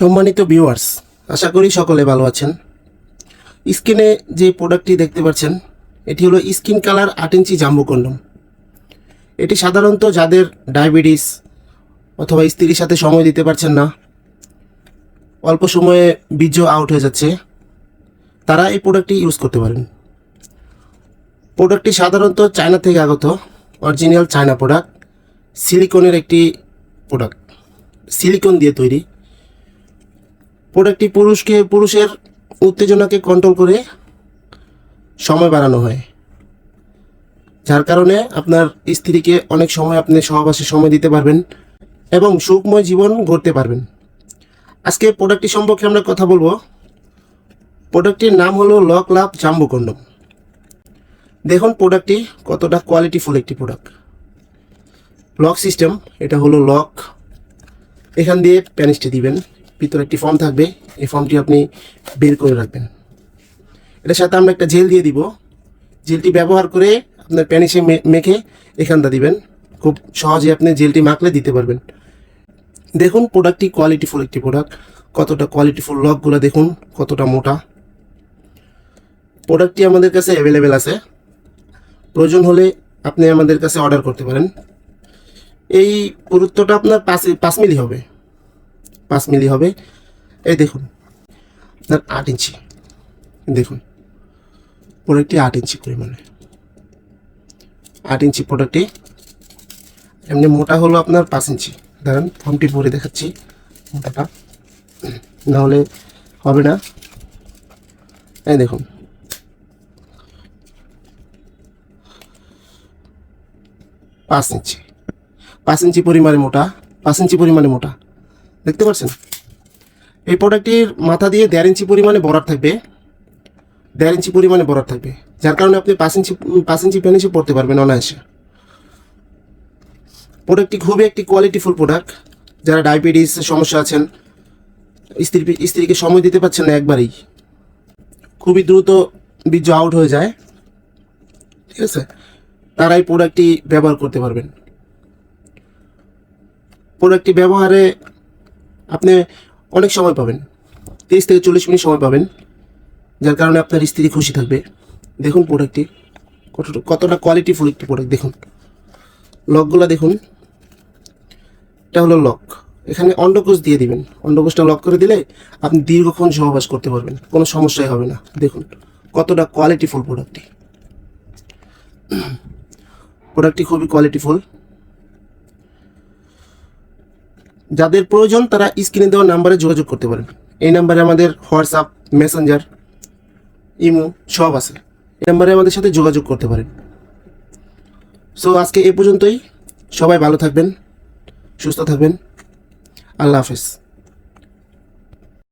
সম্মানিত ভিউয়ার্স আশা করি সকলে ভালো আছেন। স্কিনে যে প্রোডাক্টটি দেখতে পাচ্ছেন, এটি হলো স্কিন কালার আট ইঞ্চি জাম্বু কন্ডম এটি সাধারণত যাদের ডায়াবেটিস অথবা স্ত্রীর সাথে সময় দিতে পারছেন না, অল্প সময়ে বীর্য আউট হয়ে যাচ্ছে, তারা এই প্রোডাক্টটি ইউজ করতে পারেন। প্রোডাক্টটি সাধারণত চায়না থেকে আগত অরিজিনাল চায়না প্রোডাক্ট সিলিকনের একটি প্রোডাক্ট সিলিকন দিয়ে তৈরি। প্রোডাক্টটি পুরুষকে, পুরুষের উত্তেজনাকে কন্ট্রোল করে সময় বাড়ানো হয়। যার কারণে আপনার স্ত্রীকে অনেক সময় আপনি সহবাসে সময় দিতে পারবেন এবং সুখময় জীবন গড়তে পারবেন। আজকে প্রোডাক্টটি সম্পর্কে আমরা কথা বলব। প্রোডাক্টটির নাম হলো লক লাভ জাম্বু কন্ডম দেখুন প্রোডাক্টটি কতটা কোয়ালিটিফুল একটি প্রোডাক্ট লক সিস্টেম এটা হলো লক এখান দিয়ে প্যানিসটি দিবেন। ভিতরে একটি ফর্ম থাকবে। এই ফর্মটি আপনি বের করে রাখবেন। এটার সাথে আমরা একটা জেল দিয়ে দিব। জেলটি ব্যবহার করে আপনার প্যানিসে মেখে এখানটা দিবেন। খুব সহজে আপনি জেলটি মাখলে দিতে পারবেন। দেখুন প্রোডাক্টটি কোয়ালিটিফুল একটি প্রোডাক্ট কতটা কোয়ালিটিফুল লকগুলো দেখুন, কতটা মোটা। প্রোডাক্টটি আমাদের কাছে অ্যাভেলেবেল আছে। প্রয়োজন হলে আপনি আমাদের কাছে অর্ডার করতে পারেন। এই গুরুত্বটা আপনার পাঁচ পাঁচ মিলি হবে। পাঁচ মিলি হবে। এই দেখুন, আপনার আট ইঞ্চি। দেখুন, প্রোডাক্টটি আট ইঞ্চি পরিমাণে। আট ইঞ্চি প্রোডাক্টটি, এমনি মোটা হলো আপনার পাঁচ ইঞ্চি। দাঁড়ান ফর্মটি পরে দেখাচ্ছি, মোটাটা। নাহলে হবে না। এই দেখুন, পাঁচ ইঞ্চি। পাঁচ ইঞ্চি পরিমাণে মোটা, পাঁচ ইঞ্চি পরিমাণে মোটা। দেখতে পাচ্ছেন? এই প্রোডাক্টটির মাথা দিয়ে দেড় ইঞ্চি পরিমাণে বরাট থাকবে। দেড় ইঞ্চি পরিমাণে বরাট থাকবে। যার কারণে আপনি পাঁচ ইঞ্চি পাঁচ ইঞ্চি প্যানিসে পড়তে পারবেন অনায়াসে। প্রোডাক্টটি খুবই একটি কোয়ালিটিফুল প্রোডাক্ট যারা ডায়াবেটিস সমস্যা আছেন, স্ত্রী, স্ত্রীকে সময় দিতে পারছেন না একবারেই। খুবই দ্রুত বীর্য আউট হয়ে যায়। ঠিক আছে? তারা এই প্রোডাক্টটি ব্যবহার করতে পারবেন। প্রোডাক্টটি ব্যবহারে আপনি অনেক সময় পাবেন। তিরিশ থেকে চল্লিশ মিনিট সময় পাবেন, যার কারণে আপনার স্ত্রী খুশি থাকবে। দেখুন প্রোডাক্টটি কতটা কতটা কোয়ালিটিফুল একটি প্রোডাক্ট দেখুন। লকগুলো দেখুন। এটা হলো লক। এখানে অন্ডকোষ দিয়ে দিবেন। অন্ডকোষটা লক করে দিলে আপনি দীর্ঘক্ষণ সহবাস করতে পারবেন। কোনো সমস্যাই হবে না। দেখুন কতটা কোয়ালিটিফুল প্রোডাক্টটি প্রোডাক্টটি খুবই কোয়ালিটিফুল যাদের প্রয়োজন তারা স্ক্রিনে দেওয়া নাম্বারে যোগাযোগ করতে পারেন। এই নাম্বারে আমাদের হোয়াটসঅ্যাপ, মেসেঞ্জার, ইমো সব আছে। এই নাম্বারে আমাদের সাথে যোগাযোগ করতে পারেন। সো আজকে এ পর্যন্তই। সবাই ভালো থাকবেন, সুস্থ থাকবেন। আল্লাহ হাফেজ।